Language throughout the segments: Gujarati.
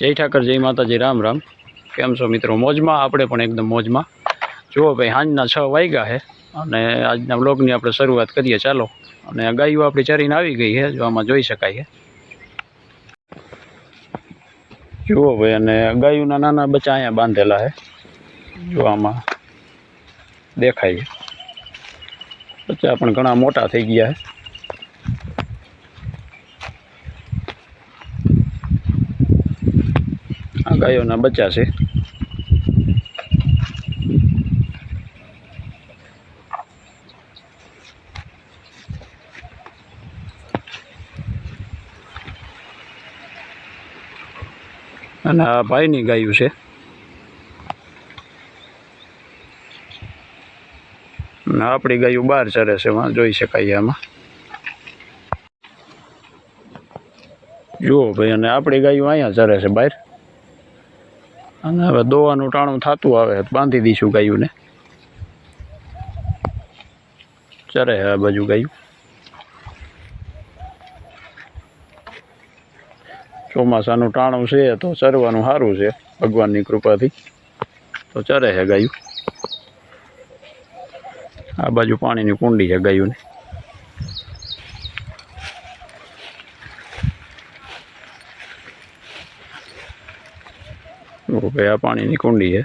જય ઠાકર, જય માતાજી, રામ રામ. કેમ છો મિત્રો? મોજમાં? આપણે પણ એકદમ મોજમાં. જુઓ ભાઈ, સાંજના છ વાગ્યા છે અને આજના બ્લોગની આપણે શરૂઆત કરીએ. ચાલો. અને ગાયો આપણી ચરીને આવી ગઈ છે જો આમાં જોઈ શકાય છે જુઓ ભાઈ, અને ગાયોના નાના બચ્ચા અહીંયા બાંધેલા છે જો આમાં દેખાય છે. બચ્ચા પણ ઘણા મોટા થઈ ગયા છે ગાયોના બચ્ચા છે. અને આ ભાઈની ગાયું છે. આપણી ગાયું બહાર ચરે છે જોઈ શકાય આમાં. જુઓ ભાઈ, અને આપણી ગાયું અહીંયા ચરે છે બહાર. અને હવે દોવાનું ટાણું થતું આવે બાંધી દઈશું ગાયુંને. ચરે છે આ બાજુ ગાયું. ચોમાસાનું ટાણું છે તો ચરવાનું સારું છે ભગવાનની કૃપાથી. તો ચરે છે ગાયું. આ બાજુ પાણીની કુંડી છે ગાયુંની. ઓ આ પાણીની કુંડી છે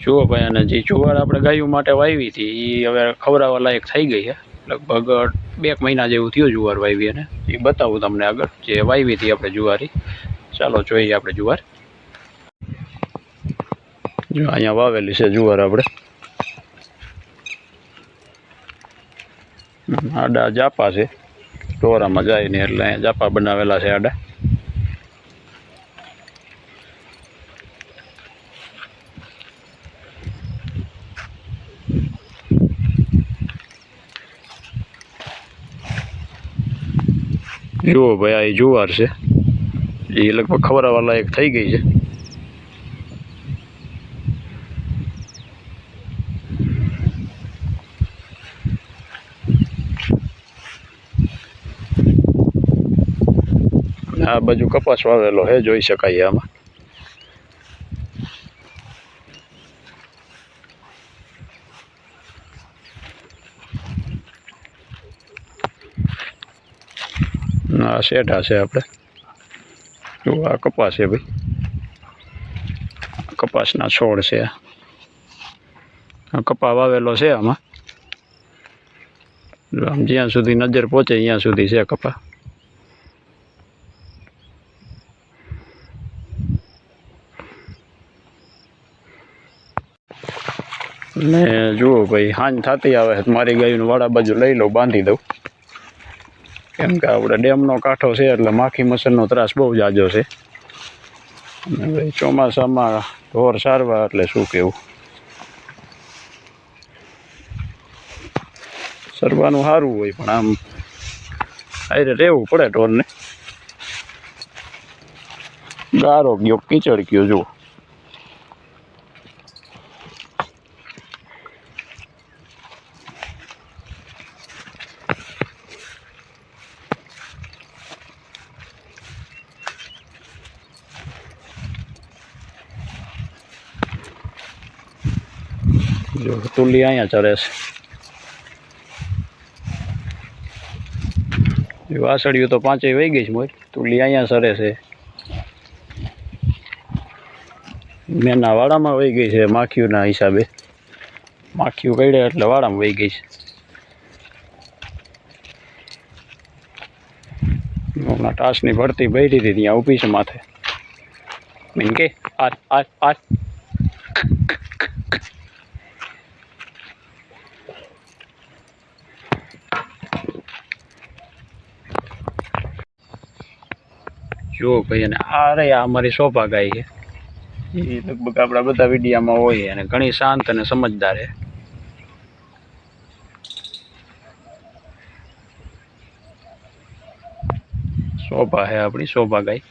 જુઓ ભાઈ, અને જે જુવાર આપણે ગાયું માટે વાવી હતી એ હવે ખવડાવવા લાયક થઈ ગઈ છે. લગભગ બે મહિના જેવું થયું જુવાર વાવી અને એ બતાવું તમને આગળ, જે વાવી હતી આપણે જુવારી. ચાલો જોઈએ આપણે જુવાર. જો અહીંયા વાવેલી છે જુવાર આપણે. આડા જાપા છે. ટોરામાં જાય ને એટલે અહીંયા જાપા બનાવેલા છે આડા. જુઓ ભાઈ, આ જુવાર છે. એ લગભગ ખવડાવવા એક થઈ ગઈ છે. આ બાજુ કપાસ વાવેલો છે જોઈ શકાય આમાં? આ શેઢા છે આપણે. જો આ કપાસ છે ભાઈ. કપાસના છોડ છે. આ. કપા વાવેલો છે આમાં. આમ જ્યાં સુધી નજર પહોંચે, ત્યાં સુધી છે કપા. ને જુઓ ભાઈ, હાંજ થતી આવે મારી ગાયનું વાડા બાજુ લઈ લઉં, બાંધી દઉં. કેમ કે આપણે ડેમનો કાંઠો છે, એટલે માખી મચ્છરનો ત્રાસ બહુ જાજો છે. અને ભાઈ, ચોમાસામાં ઢોર સારવા, એટલે શું કહેવું સરવાનું સારું હોય, પણ આમ હારે રહેવું પડે ઢોરને. ગારો ગયો, કીચડ ગયો, જુઓ. જો તુલી અહીંયા ચરે છે જો તો પાંચેય વહી ગઈ છે મોર તુલી અહીંયા સરે છે મેના વાડામાં વહી ગઈ છે માખીઓના હિસાબે માખીઓ કઈડે એટલે વાડામાં વહી ગઈ છે હમણાં ટાસની ભરતી બેઠી હતી ત્યાં ઊભી છે માથે મીન કે આ આ આ જો ભાઈ, અને આ રે આ અમારી શોભા ગાય છે. એ લગભગ આપણા બધા વિડીયામાં હોય અને ઘણી શાંત અને સમજદાર છે. શોભા છે આપણી શોભા ગાય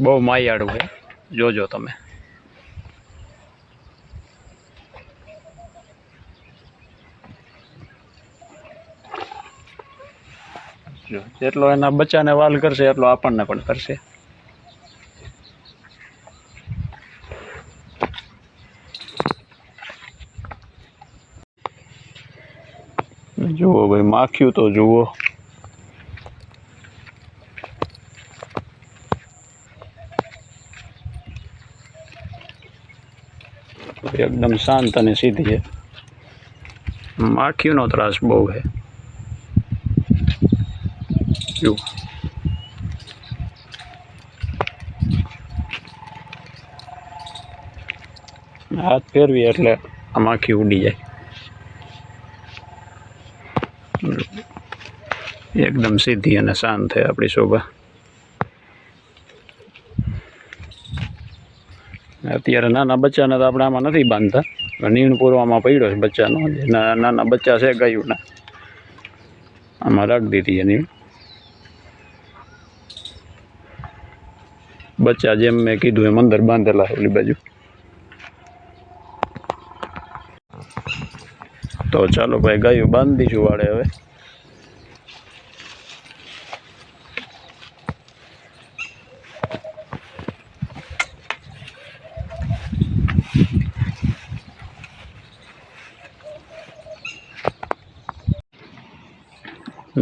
બહુ માયાળું છે. જોજો તમે. જો જેટલો એના બચ્ચાને વાલ કરશે, એટલો આપણને પણ કરશે. જુઓ ભાઈ, માખ્યું તો જુઓ. એકદમ શાંત અને સીધી છે. માખીનો ત્રાસ બહુ છે. જુઓ હાથ ફેરવી એટલે આ માખી ઉડી જાય. એકદમ સીધી અને શાંત થઈ આપણી શોભા. અત્યારે નાના બચ્ચાને તો આપણે આમાં નથી બાંધતા. નીણ પૂરવામાં પડ્યો છે બચ્ચાનો. નાના બચ્ચા છે ગાયુંના. આમાં રાખી દીધી એની બચ્ચા જેમ મેં કીધું એમ અંદર બાંધેલા ઓલી બાજુ. તો ચાલો ભાઈ ગાયું બાંધીશું વાળે હવે.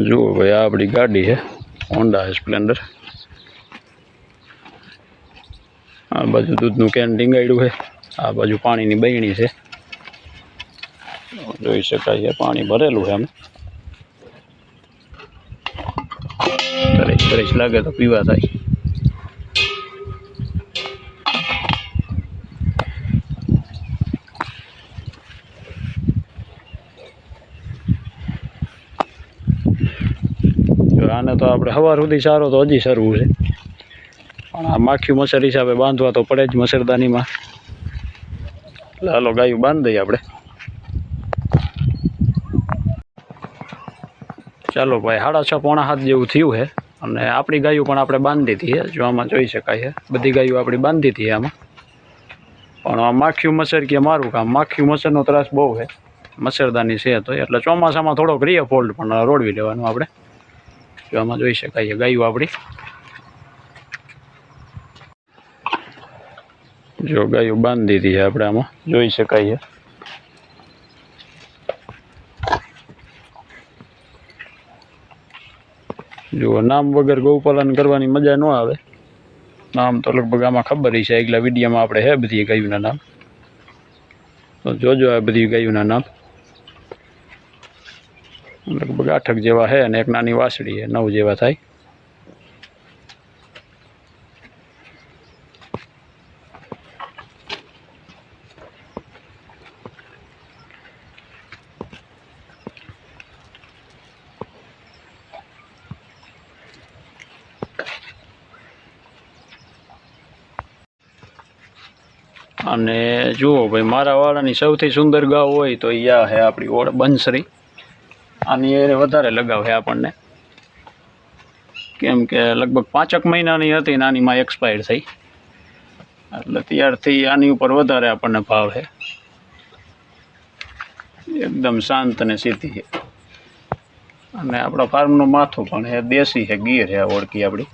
જુઓ ભાઈ આ આપણી ગાડી છે હોન્ડા સ્પ્લેન્ડર આ બાજુ દૂધનું કેન ટીંગાડ્યું છે. આ બાજુ પાણીની બહેણી છે. જોઈ શકાય છે, પાણી ભરેલું છે એમ. તરસ તરસ લાગે તો પીવા થાય. આને તો આપણે સવાર સુધી સારો તો હજી સરવું છે. પણ આ માખ્યું મચ્છર હિસાબે બાંધવા તો પડે જ મચ્છરદાનીમાં એટલે હાલો ગાયું બાંધી દઈએ આપણે. ચાલો ભાઈ, સાડા છ પોણા હાથ જેવું થયું છે. અને આપણી ગાયું પણ આપણે બાંધી હતી જો આમાં જોઈ શકાય છે. બધી ગાયું આપણી બાંધી હતી આમાં. પણ આ માખ્યું મચ્છર કે મારું કામ માખ્યું મચ્છરનો ત્રાસ બહુ છે. મચ્છરદાની છે તો એટલે ચોમાસામાં થોડોક રીએ ફોલ્ડ પણ રોડવી લેવાનું આપણે. જો આમાં જોઈ શકાય છે ગાયું આપણી. જો ગાયું બાંધી દીધી છે આપણે આમાં. જોઈ શકાય છે. જુઓ, નામ વગર ગૌપાલન કરવાની મજા ન આવે. નામ તો લગભગ આમાં ખબર છે, આગલા વિડીયોમાં આપણે હે બધી ગાયુના નામ. તો જોજો આ બધી ગાયુંના નામ. લગભગ આઠક જેવા છે અને એક નાની વાસળી છે નવ જેવા થાય અને જુઓ ભાઈ, મારા વાળાની સૌથી સુંદર ગાવ હોય તો યા હે આપણી ઓળ બંસરી. આની એ વધારે લગાવ છે આપણને. કેમ કે લગભગ પાંચક મહિનાની હતી ને આનીમાં એક્સપાયર થઈ. એટલે ત્યારથી આની ઉપર વધારે આપણને ભાવ છે એકદમ શાંત અને સીધી છે અને આપણા ફાર્મનું માથું પણ એ દેશી છે ગીર છે ઓળખી આપણી.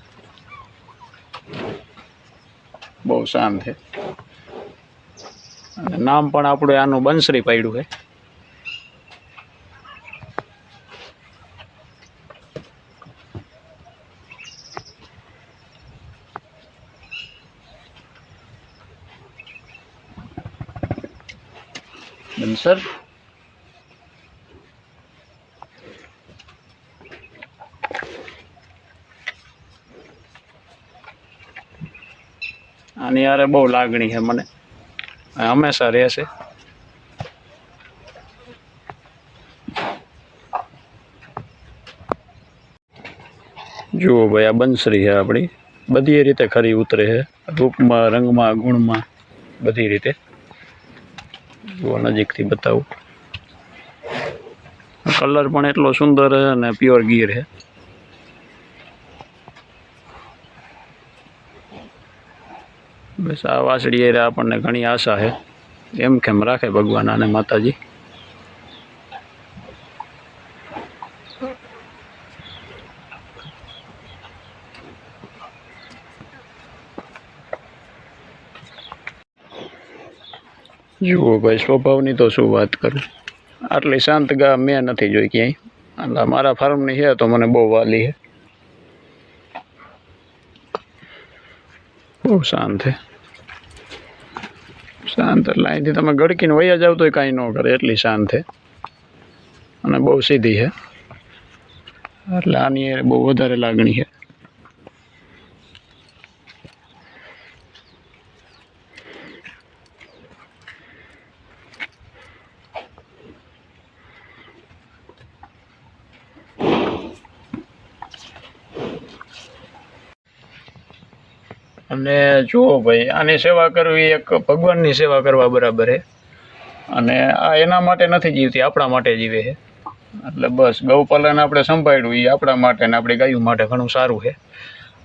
બહુ શાંત છે નામ પણ આપણું આનું બંસરી પાડ્યું છે. બંસર? આની યારે બહુ લાગણી છે મને. હંમેશા રહેશે જુઓ ભાઈ, આ બંસરી છે આપણી. બધી રીતે ખરી ઉતરે છે. રૂપમાં, રંગમાં, ગુણમાં બધી રીતે. જુઓ, નજીકથી બતાવું. કલર પણ એટલો સુંદર છે અને પ્યોર ગીર છે. બસ આ વાસળી એ આપણને ઘણી આશા છે. એમ કેમ રાખે ભગવાન અને માતાજી? જુઓ ભાઈ, સ્વભાવની તો શું વાત કરું? આટલી શાંત ગા મેં નથી જોઈ ક્યાંય. એટલે મારા ફાર્મની છે તો મને બહુ વાલી છે. બહુ શાંત છે. શાંત એટલે અહીંથી તમે ગડકીને વયા જાવ તોય કાંઈ ન કરે, એટલી શાંત છે. અને બહુ સીધી છે. એટલે આની બહુ વધારે લાગણી છે. અને જુઓ ભાઈ, આની સેવા કરવી એક ભગવાનની સેવા કરવા બરાબર છે અને આ એના માટે નથી જીવતી, આપણા માટે જીવે છે એટલે બસ ગૌપાલન આપણે સંભાળ્યું એ આપણા માટે ને આપણી ગાયું માટે ઘણું સારું છે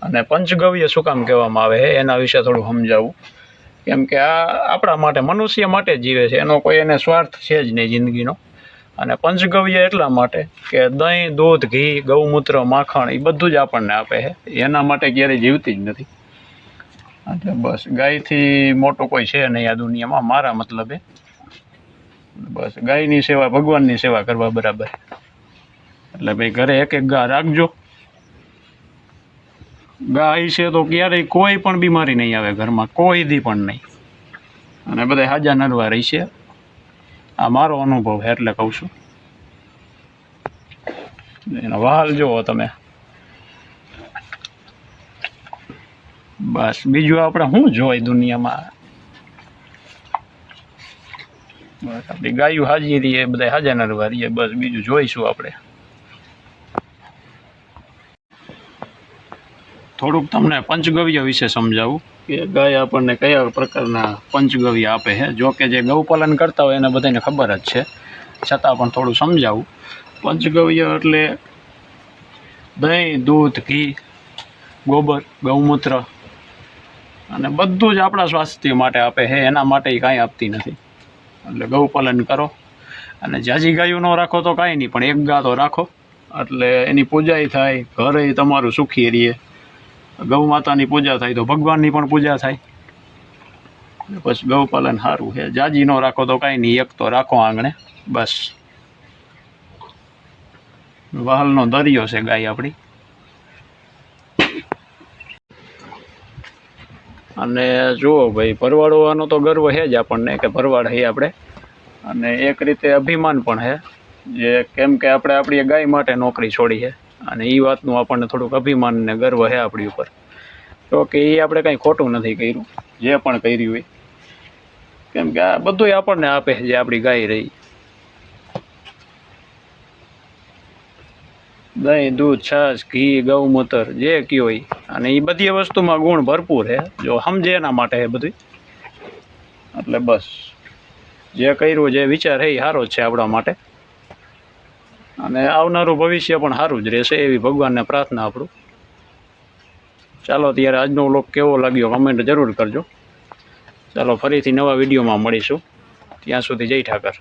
અને પંચગવ્ય શું કામ કહેવામાં આવે છે એના વિશે થોડું સમજાવું. કેમ કે આ આપણા માટે, મનુષ્ય માટે જીવે છે, એનો કોઈ એને સ્વાર્થ છે જ નહીં જિંદગીનો. અને પંચગવ્ય એટલા માટે કે દહીં, દૂધ, ઘી, ગૌમૂત્ર, માખણ એ બધું જ આપણને આપે છે એના માટે ક્યારેય જીવતી જ નથી. એટલે બસ. ગાયથી મોટો કોઈ છે નહીં આ દુનિયામાં, મારા મતલબે. બસ, ગાયની સેવા, ભગવાનની સેવા કરવા બરાબર. એટલે ભાઈ ઘરે એક એક ગા રાખજો. ગાય છે તો ક્યારેય કોઈ પણ બીમારી નહીં આવે ઘરમાં કોઈ દી પણ નહીં. અને બધા હાજા નરવા રહી છે. આ મારો અનુભવ એટલે કહું છું. એનો વહાલ જુઓ તમે. બસ, બીજું આપણે શું જોઈ દુનિયામાં? આપણી ગાયું હાજી રહીએ બધા હાજા નરવા રહીએ, બસ, બીજું જોઈશું આપણે. થોડુંક તમને પંચગવ્ય વિશે સમજાવું. કે ગાય આપણને કયા પ્રકારના પંચગવ્ય આપે છે? જો કે જે ગૌપાલન કરતા હોય એને બધાને ખબર જ છે. છતાં પણ થોડું સમજાવું. પંચગવ્ય એટલે દહીં, દૂધ, ઘી, ગોબર, ગૌમૂત્ર અને બધું જ આપણા સ્વાસ્થ્ય માટે આપે છે, એના માટે કાંઈ આપતી નથી. એટલે ગૌપાલન કરો. અને જાજી ગાયું ન રાખો તો કાંઈ નહીં, પણ એક ગા તો રાખો. એટલે એની પૂજાય થાય, ઘરે તમારું સુખી રહીએ. ગૌ માતાની પૂજા થાય તો ભગવાનની પણ પૂજા થાય. પછી ગૌપાલન સારું છે. જાજી ન રાખો તો કાંઈ નહીં, એક તો રાખો આંગણે, બસ. વહાલનો દરિયો છે ગાય આપણી. અને જુઓ ભાઈ, ભરવાડવાનો તો ગર્વ છે જ આપણને કે ભરવાડ છે આપણે. અને એક રીતે અભિમાન પણ છે, જે કેમ કે આપણે આપણી ગાય માટે નોકરી છોડી છે. અને એ વાતનું આપણને થોડુંક અભિમાન ને ગર્વ છે આપણી ઉપર. તો કે એ આપણે કંઈ ખોટું નથી કર્યું, જે પણ કર્યું હોય. કેમ કે આ બધું આપણને આપે છે, જે આપણી ગાય રહી. દહીં, દૂધ, છાશ, ઘી ગૌમૂત્ર જે કયો હોય. અને એ બધી વસ્તુમાં ગુણ ભરપૂર છે જો સમજે એના માટે એ બધું એટલે બસ. જે કર્યું, જે વિચાર એ સારો છે આપણા માટે. અને આવનારું ભવિષ્ય પણ સારું જ રહેશે એવી ભગવાનને પ્રાર્થના આપણું ચાલો ત્યારે આજનો વ્લોગ કેવો લાગ્યો કમેન્ટ જરૂર કરજો. ચાલો ફરીથી નવા વિડીયોમાં મળીશું. ત્યાં સુધી જય ઠાકર.